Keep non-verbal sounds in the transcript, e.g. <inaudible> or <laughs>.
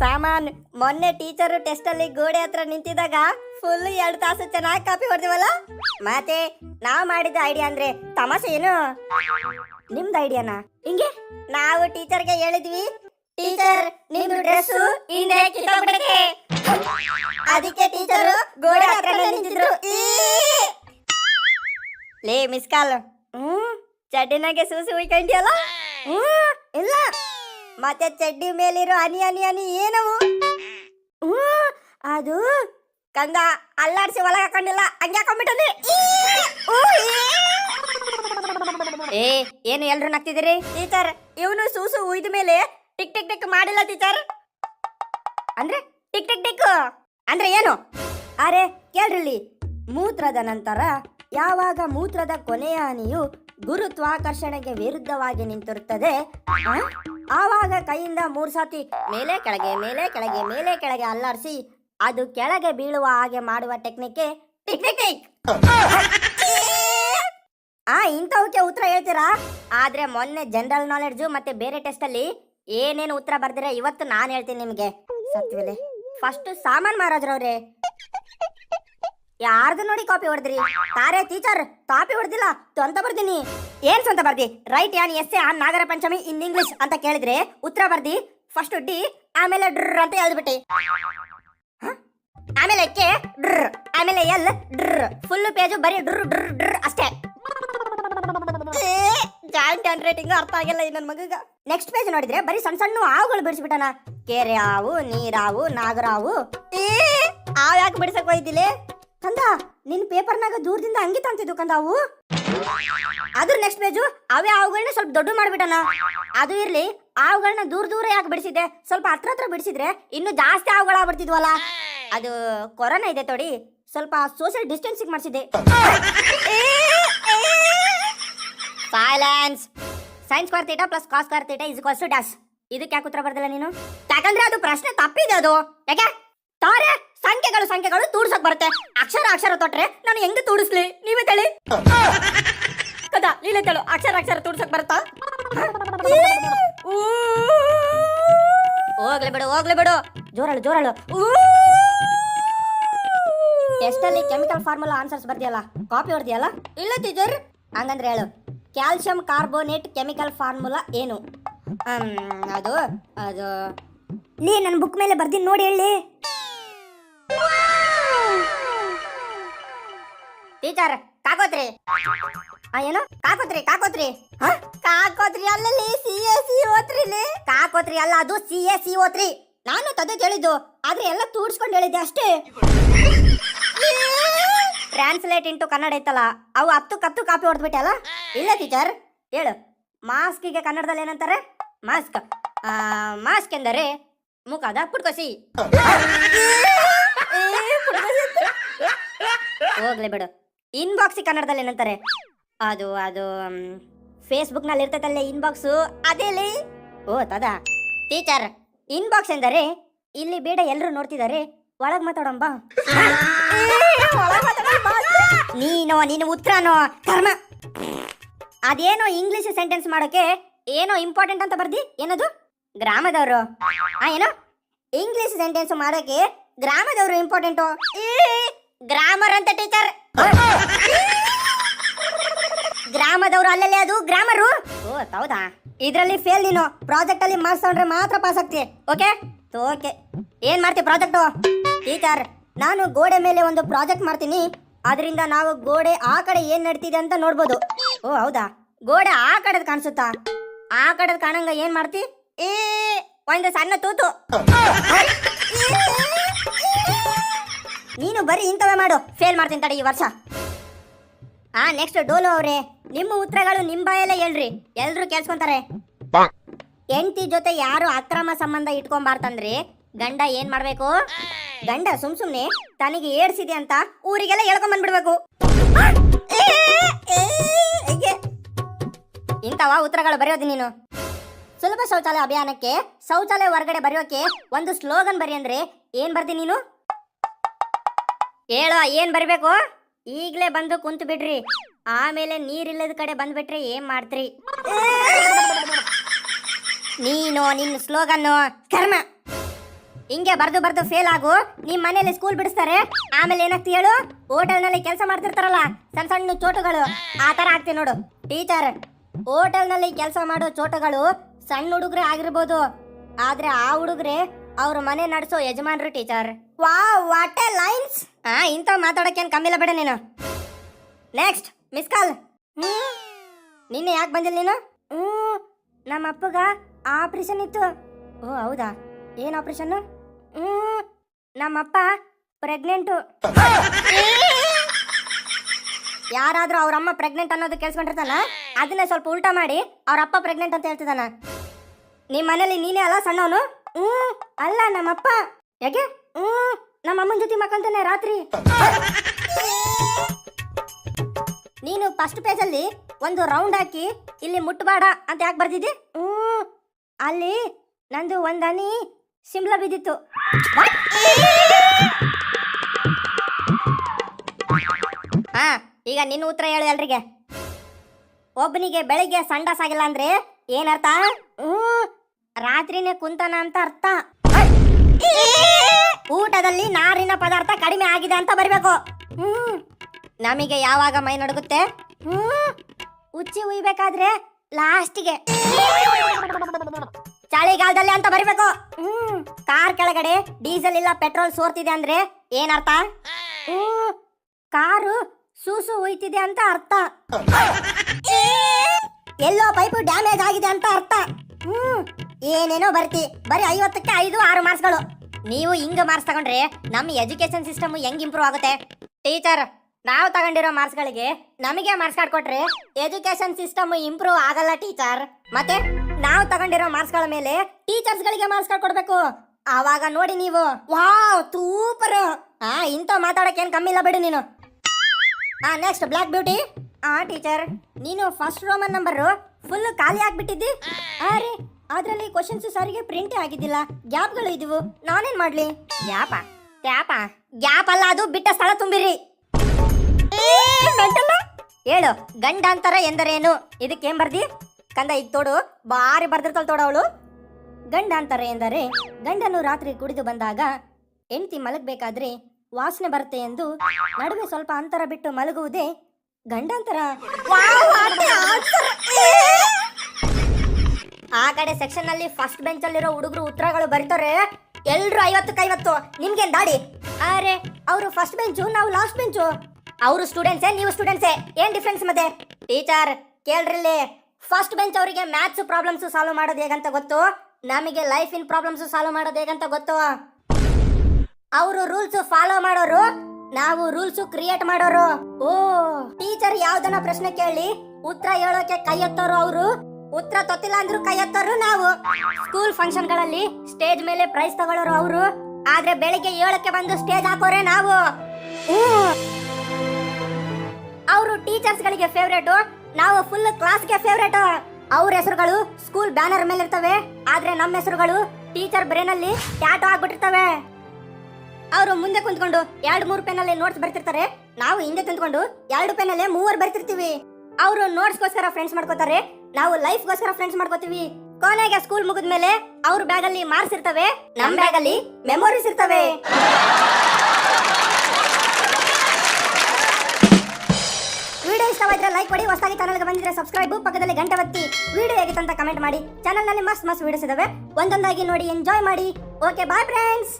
ಸಾಮಾನ್ ಮೊನ್ನೆ teacher test ಅಲ್ಲಿ ಗೋಡೆ ಹತ್ರ ನಿಂತಿದ್ದಾಗ ಫುಲ್ ಎರಡು ತಾಸು ಚೆನ್ನಾಗಿ ಕಾಪಿ ಹೊಡೆದಿವಲ್ಲ? ಮತ್ತೆ ನಾವು ಮಾಡಿದ ಐಡಿಯಾ ಅಂದ್ರೆ ತಮಾಷೆ ಏನು? ನಿಮ್ದು ಐಡಿಯಾನಾ ಹಿಂಗೆ? ನಾವು ಟೀಚರ್ಗೆ ಹೇಳಿದ್ವಿ ಟೀಚರ್ ನಿಮ್ದು ಡ್ರೆಸ್ ಹಿಂದೆ ಅದಕ್ಕೆ ಟೀಚರು ಗೋಡೆ ಹತ್ರ ನಿಂತಿದ್ರು! ಲೇ ಮಿಸ್ ಕಾಲ್. ಹ್ಮ್? ಚಡ್ಡಿನಾಗೆ ಸೂಸಿ ಉಯ್ಕೊಂಡಿಯಲ್ಲ? ಹ್ಮ್? ಇಲ್ಲ. ಮತ್ತೆ ಚಡ್ಡಿ ಮೇಲಿರೋ ಅನಿ ಹನಿ ಹನಿ ಏನವು? ಅದು ಕಂದ ಅಲ್ಲಾಡ್ಸಿ ಒಳಗೆ ಹಾಕೊಂಡಿಲ್ಲ. ಹಂಗೆ ಹಾಕೊಂಡ್ಬಿಟ್ಟಂದ್ರೆ ಏ ಏನು ಎಲ್ರು ನಗ್ತಿದ್ದೀರಿ ಟೀಚರ್ ಇವನು ಸೂಸು ಉಯ್ದ ಮೇಲೆ ಟಿಕ್ ಟಿಕ್ ಟಿಕ್ ಮಾಡಿಲ್ಲ ಟೀಚರ್. ಅಂದ್ರೆ ಟಿಕ್ ಟಿಕ್ ಟಿಕ್? ಅಂದ್ರೆ ಏನು? ಅರೆ ಕೇಳ್ರಿಲ್ಲಿ. ಮೂತ್ರದ ನಂತರ ಯಾವಾಗ ಮೂತ್ರದ ಕೊನೆಯ ಹನಿಯು ಗುರುತ್ವಾಕರ್ಷಣೆಗೆ ವಿರುದ್ಧವಾಗಿ ನಿಂತಿರುತ್ತದೆ? ಆವಾಗ ಕೈಯಿಂದ ಮೂರು ಸಾತಿ ಮೇಲೆ ಕೆಳಗೆ ಮೇಲೆ ಕೆಳಗೆ ಮೇಲೆ ಕೆಳಗೆ ಅಲ್ಲಾಡಿಸಿ ಅದು ಕೆಳಗೆ ಬೀಳುವ ಹಾಗೆ ಮಾಡುವ ಟೆಕ್ನಿಕ್ಗೆ ಟಿಕ್ ಟಿಕ್ ಟಿಕ್ ಆ, ಇಂಥವಕ್ಕೆ ಉತ್ತರ ಹೇಳ್ತೀರಾ? ಆದ್ರೆ ಮೊನ್ನೆ ಜನರಲ್ ನಾಲೆಡ್ಜು ಮತ್ತೆ ಬೇರೆ ಟೆಸ್ಟ್ ಅಲ್ಲಿ ಏನೇನು ಉತ್ತರ ಬರ್ದಿರ ಇವತ್ತು ನಾನು ಹೇಳ್ತೀನಿ ನಿಮಗೆ. ಸತ್ವಿಲೆ ಫಸ್ಟ್ ಸಾಮಾನ್ ಮಹಾರಾಜ್ರವ್ರೆ. ಯಾರ್ದು ನೋಡಿ ಕಾಪಿ ಹೊಡೆದ್ರಿ? ತಾರೆ ಟೀಚರ್ ಕಾಪಿ ಹೊಡೆದಿಲ್ಲ ಅಂತ ಬರ್ದಿನಿ. ಏನ್ ಸ್ವಂತ ಬರ್ದಿ? Write an essay on Nagara Panchami in English ಅಂತ ಕೇಳಿದ್ರೆ ಉತ್ತರ ಬರ್ದಿ ಫಸ್ಟ್ ಡಿ ಆಮೇಲೆ ಡ್ರ ಅಂತ ಹೇಳ್ಬಿಟ್ಟಿ ಆಮೇಲೆ ಕೆ, ಡ್ರ್, ಆಮೇಲೆ ಎಲ್, ಡ್ರ್. ಫುಲ್ ಪೇಜು ಬರೀ ಡ್ರ್ ಡ್ರ್ ಡ್ರ್ ಅಷ್ಟೇ. ಜಾಯಿಂಟ್ ಹ್ಯಾಂಡ್ ರೈಟಿಂಗ್ ಅರ್ಥ ಆಗಿಲ್ಲ ಈ ನನ್ನ ನೆಕ್ಸ್ಟ್ ಪೇಜ್ ನೋಡಿದ್ರೆ ಬರೀ ಸಣ್ಣ ಸಣ್ಣ ಹಾವುಗಳು ಬಿಡಿಸ್ಬಿಟ್ಟಣ ಕೆರೆ ಹಾವು ನೀರಾವು, ನಾಗರಾವು. ಏ ಹಾವು ಯಾಕೆ ಬಿಡ್ಸಕ್ ಹೋಯ್ತಿಲೆ ಕಂದ, ನಿನ್ ಪೇಪರ್ನಾಗ ದೂರದಿಂದ ಹಂಗೆ ತಂತಿದ್ದು ಕಂದ ಅವು. ಅದ್ರ ನೆಕ್ಸ್ಟ್ ಪೇಜು ಅವೇ ಅವುಗಳನ್ನ ಸ್ವಲ್ಪ ದೊಡ್ಡ ಮಾಡ್ಬಿಟ್ಟನ. ಅದು ಇರ್ಲಿ ಅವುಗಳನ್ನ ದೂರ ದೂರ ಯಾಕೆ ಬಿಡಿಸಿದೆ ಸ್ವಲ್ಪ ಹತ್ರ ಹತ್ರ ಬಿಡಿಸಿದ್ರೆ ಇನ್ನು ಜಾಸ್ತಿ ಹಾವುಗಳಾಗ್ಬಿಡ್ತಿದ್ವಲ್ಲ ಅದು ಕೊರೋನಾ ಇದೆ ತೋಡಿ, ಸ್ವಲ್ಪ social distancing ಮಾಡಿಸಿದೆ silence sine square plus cos square theta is equals to dash ಇದಕ್ಕೆ ಯಾಕೆ ಉತ್ತರ ಬರ್ದಿಲ್ಲ ನೀನು? ಯಾಕಂದ್ರೆ ಅದು ಪ್ರಶ್ನೆ ತಪ್ಪಿದೆ ಅದು. ಯಾಕೆ? ತಾರೆ, ಸಂಖ್ಯೆಗಳು ಸಂಖ್ಯೆಗಳು ತೂಡ್ಸಕ್ ಬರುತ್ತೆ. ಅಕ್ಷರ ಅಕ್ಷರ ತೊಟ್ರೆ, ನಾನು ಹೆಂಗ್ ತೂಡಿಸ್ಲಿ ನೀವೇ ತಳಿ ಕದಾ ಲೀಲೆ ತಳು ಅಕ್ಷರ ಅಕ್ಷರ ತೂಡ್ಸಕ್ ಬರುತ್ತಾ? ಹೋಗ್ಲಿ ಬಿಡು ಹೋಗ್ಲಿ ಬಿಡು. ಜೋರಳು ಜೋರಳು. ಎಷ್ಟಲ್ಲಿ ಕೆಮಿಕಲ್ ಫಾರ್ಮುಲಾ ಆನ್ಸರ್ಸ್ ಬರ್ದಿಯಲ್ಲ, ಕಾಪಿ ಹೊಡೆದಿಯಲ್ಲ? ಇಲ್ಲ ಟೀಚರ್. ಹಂಗಂದ್ರೆ ಹೇಳು ಕ್ಯಾಲ್ಸಿಯಂ ಕಾರ್ಬೋನೇಟ್ ಕೆಮಿಕಲ್ ಫಾರ್ಮುಲಾ ಏನು? ಅದು ಅದು. ನೀ ನನ್ನ ಬುಕ್ ಮೇಲೆ ಬರ್ದಿನಿ ನೋಡಿ ಹೇಳಿ. ಟೀಚರ್ ಕಾಕೋತ್ರಿ ಏನು? ಕಾಕೋತ್ರಿ ಕಾಕೋತ್ರಿ? ಕಾಕೋತ್ರಿ ಅಲ್ಲಲ್ಲಿ ಸಿ ಎ ಸಿ ಓತ್ರಿಲಿ ಕಾಕೋತ್ರಿ ಅಲ್ಲ ಅದು ಸಿ ಎ ಸಿ ಓತ್ರಿ. ನಾನು ತದೇ ಹೇಳಿದ್ದು ಆದ್ರೆ ಎಲ್ಲ ತೂಡ್ಸ್ಕೊಂಡು ಹೇಳಿದ್ದೆ ಅಷ್ಟೇ. ಟ್ರಾನ್ಸ್ಲೇಟ್ ಇಂಟು ಕನ್ನಡ ಐತಲ್ಲ, ಅವು ಹತ್ತು ಕತ್ತು ಕಾಪಿ ಹೊಡೆದ್ಬಿಟ್ಟೆ ಅಲ್ಲ? ಇಲ್ಲ ಟೀಚರ್ ಹೇಳು. ಮಾಸ್ಕಿಗೆ ಕನ್ನಡದಲ್ಲಿ ಏನಂತಾರೆ? ಮಾಸ್ಕ್ ಮಾಸ್ಕ್ ಎಂದರೆ ಮುಖದ ಪುಟ್ಕೋಸಿ. ಹೋಗ್ಲಿ ಬಿಡು. ಇನ್ಬಾಕ್ಸ್ ಕನ್ನಡದಲ್ಲಿ ಏನಂತಾರೆ? ಅದು ಅದು ಫೇಸ್ಬುಕ್ನಲ್ಲಿ ಇರ್ತೈತಲ್ಲ ಇನ್ಬಾಕ್ಸ್ ಅದೇಲಿ ಓ, ತದಾ. ಟೀಚರ್ ಇನ್ಬಾಕ್ಸ್ ಎಂದರೆ, ಇಲ್ಲಿ ಬೇಡ ಎಲ್ಲರೂ ನೋಡ್ತಿದ್ದಾರೆ, ಒಳಗ್ ಮಾತಾಡೋಣ ನೀನೋ, ನೀನು ಉತ್ತರನೋ, ಕರ್ಮ. ಅದೇನೋ ಇಂಗ್ಲಿಷ್ ಸೆಂಟೆನ್ಸ್ ಮಾಡೋಕೆ ಏನೋ ಇಂಪಾರ್ಟೆಂಟ್ ಅಂತ ಬರ್ದಿ? ಏನದು? ಗ್ರಾಮದವರು. ಆ, ಏನೋ? ಇಂಗ್ಲಿಷ್ ಸೆಂಟೆನ್ಸ್ ಮಾಡೋಕೆ ಗ್ರಾಮದವರು ಇಂಪಾರ್ಟೆಂಟು ಗ್ರಾಮರ್ ಅಂತ ಟೀಚರ್ ಗ್ರಾಮದವರು ಅಲ್ಲಲ್ಲೇ ಅದು, ಗ್ರಾಮರು? ಓ, ಹೌದಾ? ಇದರಲ್ಲಿ ಫೇಲ್ ನೀನು. ಪ್ರಾಜೆಕ್ಟ್ ಅಲ್ಲಿ ಮಾರ್ಕ್ಸ್ ಮಾತ್ರ ಪಾಸ್ ಆಗ್ತಿ. ಓಕೆ ಓಕೆ ಏನ್ ಮಾಡ್ತಿ ಪ್ರಾಜೆಕ್ಟು ಟೀಚರ್ ನಾನು ಗೋಡೆ ಮೇಲೆ ಒಂದು ಪ್ರಾಜೆಕ್ಟ್ ಮಾಡ್ತೀನಿ. ಅದರಿಂದ ನಾವು ಗೋಡೆ ಆ ಕಡೆ ಏನ್ ನಡೀತಿದೆ ಅಂತ ನೋಡ್ಬೋದು. ಓ, ಹೌದಾ? ಗೋಡೆ ಆ ಕಡೆದ್ ಕಾಣಿಸುತ್ತಾ? ಆ ಕಡೆದ್ ಕಾಣಂಗ ಏನ್ ಮಾಡ್ತಿ? ಏ, ಒಂದು ಸಣ್ಣ ತೂತು. ನೀನು ಬರೀ ಇಂಥವೇ ಮಾಡು. ಫೇಲ್ ಮಾಡ್ತೀನಿ ತಡಿ ಈ ವರ್ಷ. ಆ ನೆಕ್ಸ್ಟ್ ಡೋಲು ಅವ್ರೆ ನಿಮ್ಮ ಉತ್ತರಗಳು ನಿಮ್ಮ ಬಾಯಲ್ಲೇ ಹೇಳ್ರಿ. ಎಲ್ಲರೂ ಕೇಳಿಸ್ಕೊಂತಾರೆ. ಹೆಂಡತಿ ಜೊತೆ ಯಾರು ಅಕ್ರಮ ಸಂಬಂಧ ಇಟ್ಕೊಂಬಾರ್ತಂದ್ರಿ ಗಂಡ ಏನ್ ಮಾಡ್ಬೇಕು? ಗಂಡ ಸುಮ್ ಸುಮ್ನೆ ತನಗೆ ಏಡ್ಸಿದೆ ಅಂತ ಊರಿಗೆಲ್ಲ ಹೇಳ್ಕೊಂಡ್ ಬಂದ್ಬಿಡ್ಬೇಕು. ಇಂಥವ ಉತ್ತರಗಳು ಬರೆಯೋದು ನೀನು. ಸುಲಭ ಶೌಚಾಲಯ ಅಭಿಯಾನಕ್ಕೆ ಶೌಚಾಲಯ ಹೊರಗಡೆ ಬರೆಯೋಕೆ ಒಂದು ಸ್ಲೋಗನ್ ಬರಿ ಅಂದ್ರೆ ಏನ್ ಬರ್ದಿ ನೀನು? ಹೇಳೋ, ಏನ್ ಬರಬೇಕು? ಈಗ್ಲೇ ಬಂದು ಕುಂತು ಬಿಡ್ರಿ. ಆಮೇಲೆ ನೀರಿಲ್ಲದ ಕಡೆ ಬಂದ್ಬಿಟ್ರೆ ಏನ್ ಮಾಡ್ತ್ರಿ? ನೀನು ನಿನ್ನ ಸ್ಲೋಗನ್ನು ಕರ್ಮ. ಹಿಂಗೆ ಬರ್ದು ಬರ್ದು ಫೇಲ್ ಆಗು. ನಿಮ್ ಮನೇಲಿ ಸ್ಕೂಲ್ ಬಿಡಿಸ್ತಾರೆ. ಆಮೇಲೆ ಏನಾಗ್ತಿ ಹೇಳು? ಹೋಟೆಲ್ನಲ್ಲಿ ಕೆಲಸ ಮಾಡ್ತಿರ್ತಾರಲ್ಲ, ಸಣ್ಣ ಸಣ್ಣ ಚೋಟುಗಳು. ಆ ಆಗ್ತಿ ನೋಡು. ಟೀಚರ್ ಹೋಟೆಲ್ನಲ್ಲಿ ಕೆಲಸ ಮಾಡೋ ಚೋಟಗಳು ಸಣ್ಣ ಹುಡುಗ್ರೆ ಆಗಿರ್ಬೋದು. ಆದ್ರೆ ಆ ಹುಡುಗ್ರೆ ಅವ್ರ ಮನೆ ನಡೆಸೋ ಯಜಮಾನ್ರು ಟೀಚರ್. ವಾ ವಾಟ್ ಎ ಲೈನ್ಸ್ ಹಾ ಮಾತಾಡಕ್ಕೆ ಏನ್ ಕಮ್ಮಿಲ್ಲ ಬೇಡ ನೀನು. ನೆಕ್ಸ್ಟ್ ಮಿಸ್ ಕಾಲ್ ನಿನ್ನೆ ಯಾಕೆ ಬಂದಿಲ್ಲ ನೀನು? ಹ್ಞೂ, ನಮ್ಮ ಅಪ್ಪಗ ಆಪರೇಷನ್ ಇತ್ತು. ಓ, ಹೌದಾ? ಏನು ಆಪರೇಷನ್ ಹ್ಞೂ ನಮ್ಮಪ್ಪ ಪ್ರೆಗ್ನೆಂಟು ಯಾರಾದರೂ ಅವ್ರ ಅಮ್ಮ ಪ್ರೆಗ್ನೆಂಟ್ ಅನ್ನೋದು ಕೇಳಿಸ್ಕೊಂಡಿರ್ತಾನ? ಅದನ್ನೇ ಸ್ವಲ್ಪ ಉಲ್ಟಾ ಮಾಡಿ ಅವ್ರ ಅಪ್ಪ ಪ್ರೆಗ್ನೆಂಟ್ ಅಂತ ಹೇಳ್ತಿದ್ದಾನ ನಿಮ್ಮ ಮನೇಲಿ ನೀನೇ ಅಲ್ಲ ಸಣ್ಣವನು? ಹ್ಞೂ, ಅಲ್ಲ ನಮ್ಮಪ್ಪ ಯಾಕೆ ಹ್ಞೂ ನಮ್ಮ ಅಮ್ಮನ ಜೊತೆ ಮಕ್ಕಂತಾನೆ ರಾತ್ರಿ. ನೀನು ಫಸ್ಟ್ ಪೇಜಲ್ಲಿ ಒಂದು ರೌಂಡ್ ಹಾಕಿ ಇಲ್ಲಿ ಮುಟ್ಟಬೇಡ ಅಂತ ಯಾಕೆ ಬರ್ದಿದ್ದಿ? ಹ್ಞೂ ಅಲ್ಲಿ ನಂದು ಒಂದು ಅನಿ ಸಿಮ್ಲ ಬಿದ್ದಿತ್ತು. ಹಾ, ಈಗ ನಿನ್ನ ಉತ್ತರ ಹೇಳು ಎಲ್ರಿಗೆ. ಒಬ್ಬನಿಗೆ ಬೆಳಿಗ್ಗೆ ಸಂಡಾಸ್ ಆಗಿಲ್ಲ ಅಂದ್ರೆ ಏನರ್ಥ? ಹ್ಞೂ ರಾತ್ರಿನೇ ಕುಂತಾನ ಅಂತ ಅರ್ಥ. <laughs> ಊಟದಲ್ಲಿ ನಾರಿನ ಪದಾರ್ಥ ಕಡಿಮೆ ಆಗಿದೆ ಅಂತ ಬರಬೇಕು. ನಮಗೆ ಯಾವಾಗ ಮೈ ನಡುಗುತ್ತೆ? ಉಚ್ಚಿ ಉಯ್ಬೇಕಾದ್ರೆ ಲಾಸ್ಟಿಗೆ. <laughs> ಚಳಿಗಾಲದಲ್ಲಿ ಅಂತ ಬರಿಬೇಕು. ಕಾರ್ ಕೆಳಗಡೆ ಡೀಸೆಲ್ ಇಲ್ಲ ಪೆಟ್ರೋಲ್ ಸೋರ್ತಿದೆ ಅಂದ್ರೆ ಏನರ್ಥ? ಕಾರು ಸೂಸು ಉಯ್ತಿದೆ ಅಂತ ಅರ್ಥ. <laughs> ಎಲ್ಲೋ ಪೈಪು ಡ್ಯಾಮೇಜ್ ಆಗಿದೆ ಅಂತ ಅರ್ಥ. ಏನೇನೋ ಬರ್ತಿ. ಬರೀ ಐವತ್ತಕ್ಕೆ ಐದು, ಆರು ಮಾರ್ಕ್ಸ್ಗಳು. ನೀವು ಹಿಂಗ ಮಾರ್ಕ್ಸ್ ತಗೊಂಡ್ರೆ ನಮ್ಮ ಎಜುಕೇಶನ್ ಸಿಸ್ಟಮ್ ಹೆಂಗ್ ಇಂಪ್ರೂವ್ ಆಗುತ್ತೆ? ಟೀಚರ್, ನಾವು ತಗೊಂಡಿರೋ ಮಾರ್ಕ್ಸ್ಗಳಿಗೆ ನಮಗೆ ಮಾರ್ಕ್ಸ್ ಕಾರ್ಡ್ ಕೊಟ್ರೆ ಎಜುಕೇಶನ್ ಸಿಸ್ಟಮ್ ಇಂಪ್ರೂವ್ ಆಗಲ್ಲ ಟೀಚರ್. ಮತ್ತೆ ನಾವು ತಗೊಂಡಿರೋ ಮಾರ್ಕ್ಸ್ಗಳ ಮೇಲೆ ಟೀಚರ್ಸ್ ಗಳಿಗೆ ಮಾರ್ಕ್ಸ್ ಕಾರ್ಡ್ ಕೊಡ್ಬೇಕು. ಆವಾಗ ನೋಡಿ ನೀವು. ವಾವ್ ಸೂಪರ್ ಹಾ ಇಂತ ಮಾತಾಡಕ್ಕೆ ಏನ್ ಕಮ್ಮಿ ಇಲ್ಲ ಬಿಡು ನೀನು. ಹಾ ನೆಕ್ಸ್ಟ್ ಬ್ಲ್ಯಾಕ್ ಬ್ಯೂಟಿ ಹಾ ಟೀಚರ್, ನೀನು ಫಸ್ಟ್ ರೋಮನ್ ನಂಬರ್ ಫುಲ್ ಖಾಲಿ ಆಗ್ಬಿಟ್ಟಿದ್ದಿ? ಅರೆ ಅದರಲ್ಲಿ ಕ್ವಶನ್ಸ್ ಸರಿಗೆ ಪ್ರಿಂಟ್ ಆಗಿದ್ದಿಲ್ಲ. ಗ್ಯಾಪ್ಗಳು ಇದ್ವು. ನಾನೇನ್ ಮಾಡ್ಲಿ? ಗ್ಯಾಪ ಗ್ಯಾಪ ಗ್ಯಾಪ್ ಅಲ್ಲ ಅದು. ಬಿಟ್ಟ ಸ್ಥಳ ತುಂಬಿರಿ. ಹೇಳು ಹೇಳು, ಗಂಡಾಂತರ ಎಂದರೇನು? ಇದಕ್ಕೆ ಏನ್ ಬರ್ದಿ? ಕಂದ, ಈಗ ತೋಡು. ಬಾರಿ ಬರ್ದಿರ್ತಾಳ ತೋಡ ಅವಳು. ಗಂಡಾಂತರ ಎಂದರೆ, ಗಂಡನು ರಾತ್ರಿ ಕುಡಿದು ಬಂದಾಗ, ಹೆಂಡತಿ ಮಲಗಬೇಕಾದ್ರೆ ವಾಸನೆ ಬರುತ್ತೆ ಎಂದು ನಡುವೆ ಸ್ವಲ್ಪ ಅಂತರ ಬಿಟ್ಟು ಮಲಗುವುದೇ ಗಂಡಾಂತರ. ಆ ಕಡೆ ಸೆಕ್ಷನ್ನಲ್ಲಿ ಫಸ್ಟ್ ಬೆಂಚ್ ಅಲ್ಲಿರೋ ಹುಡುಗರು ಉತ್ತರಗಳು ಬರೀತಾರೆ ಎಲ್ರು ಐವತ್ತಕ್ಕೆ ಐವತ್ತು ನಿಮ್ಗೇನ್ ದಾಡಿ? ಅರೆ, ಅವರು ಫಸ್ಟ್ ಬೆಂಚು ನಾವು ಲಾಸ್ಟ್ ಬೆಂಚು ಅವರು ಸ್ಟೂಡೆಂಟ್ಸೇ ನೀವು ಸ್ಟೂಡೆಂಟ್ಸೇ ಏನ್ ಡಿಫ್ರೆನ್ಸ್ ಮತ್ತೆ? ಟೀಚರ್ ಕೇಳ್ರಿಲ್ಲಿ. ಫಸ್ಟ್ ಬೆಂಚ್ ಅವರಿಗೆ ಮ್ಯಾಥ್ಸ್ ಪ್ರಾಬ್ಲಮ್ಸ್ ಸಾಲ್ವ್ ಮಾಡೋದು ಹೇಗಂತ ಗೊತ್ತು? ನಮಗೆ ಲೈಫ್ ಇನ್ ಪ್ರಾಬ್ಲಮ್ಸ್ ಸಾಲ್ವ್ ಮಾಡೋದು ಹೇಗಂತ ಗೊತ್ತು? ಅವರು ರೂಲ್ಸ್ ಫಾಲೋ ಮಾಡೋರು, ನಾವು ರೂಲ್ಸ್ ಕ್ರಿಯೇಟ್ ಮಾಡೋರು. ಓ ಟೀಚರ್ ಯಾವ್ದನ ಪ್ರಶ್ನೆ ಕೇಳಿ? ಉತ್ತರ ಹೇಳೋಕೆ ಕೈ ಎತ್ತೋರು ಅವರು. ಉತ್ತರ ತೊತ್ತಿಲ್ಲ ಅಂದ್ರು ಕೈ ಎತ್ತೋರು ನಾವು. ಸ್ಕೂಲ್ ಫಂಕ್ಷನ್ಗಳಲ್ಲಿ ಸ್ಟೇಜ್ ಮೇಲೆ ಪ್ರೈಸ್ ತಗೊಳ್ಳೋರು ಅವರು. ಆದ್ರೆ ಬೆಳಿಗ್ಗೆ ಏಳಕ್ಕೆ ಬಂದು ಸ್ಟೇಜ್ ಹಾಕೋರೆ ನಾವು. ಅವರು ಟೀಚರ್ಸ್ ಗಳಿಗೆ ಫೇವ್ರೇಟ್ ನಾವು ಫುಲ್ ಕ್ಲಾಸ್ಗೆ ಫೇವ್ರೇಟ್ ಅವ್ರ ಹೆಸರುಗಳು ಸ್ಕೂಲ್ ಬ್ಯಾನರ್ ಮೇಲೆ ಇರ್ತವೆ ಆದ್ರೆ ನಮ್ಮ ಹೆಸರುಗಳು ಟೀಚರ್ ಬ್ರೇನ್ ಅಲ್ಲಿ ಟ್ಯಾಟೋ ಆಗ್ಬಿಟ್ಟಿರ್ತವೆ. ಅವರು ಮುಂದೆ ಕುಂತ್ಕೊಂಡು ಎರಡು ಮೂರು ಪೆನ್ನಲ್ಲಿ ನೋಟ್ಸ್ ಬರ್ತಿರ್ತಾರೆ. ನಾವು ಹಿಂದೆ ಕುಂತ್ಕೊಂಡು ಎರಡು ಪೆನ್ನಲ್ಲೇ ಮೂವರು ಬರ್ತಿರ್ತೀವಿ. ಅವರು ನೋಟ್ಸ್ಗೋಸ್ಕರ ಫ್ರೆಂಡ್ಸ್ ಮಾಡ್ಕೋತಾರೆ. ನಾವು ಲೈಫ್ಗೋಸ್ಕರ ಫ್ರೆಂಡ್ಸ್ ಮಾಡ್ಕೋತೀವಿ. ಕೊನೆಗೆ ಸ್ಕೂಲ್ ಮುಗಿದ ಮೇಲೆ ಅವ್ರ ಬ್ಯಾಗ್ ಅಲ್ಲಿ ಮಾರ್ಕ್ಸ್ ಇರ್ತವೆ. ನಮ್ ಬ್ಯಾಗ್ ಅಲ್ಲಿ ಮೆಮೊರೀಸ್ ಇರ್ತವೆ. ವಿಡಿಯೋ ಇಷ್ಟವಾದ್ರೆ ಲೈಕ್ ಕೊಡಿ. ಹೊಸದಾಗಿ ಚಾನಲ್ಗೆ ಬಂದಿದ್ರೆ ಸಬ್ಸ್ಕ್ರೈಬ್ ಪಕ್ಕದಲ್ಲಿ ಗಂಟೆ ಒತ್ತಿ. ವಿಡಿಯೋ ಹೇಗಿತ್ತು ಅಂತ ಕಮೆಂಟ್ ಮಾಡಿ. ಚಾನಲ್ನಲ್ಲಿ ಮಸ್ತ್ ಮಸ್ತ್ ವಿಡಿಯೋಸ್ ಇದಾವೆ. ಒಂದೊಂದಾಗಿ ನೋಡಿ ಎಂಜಾಯ್ ಮಾಡಿ. Okay bye friends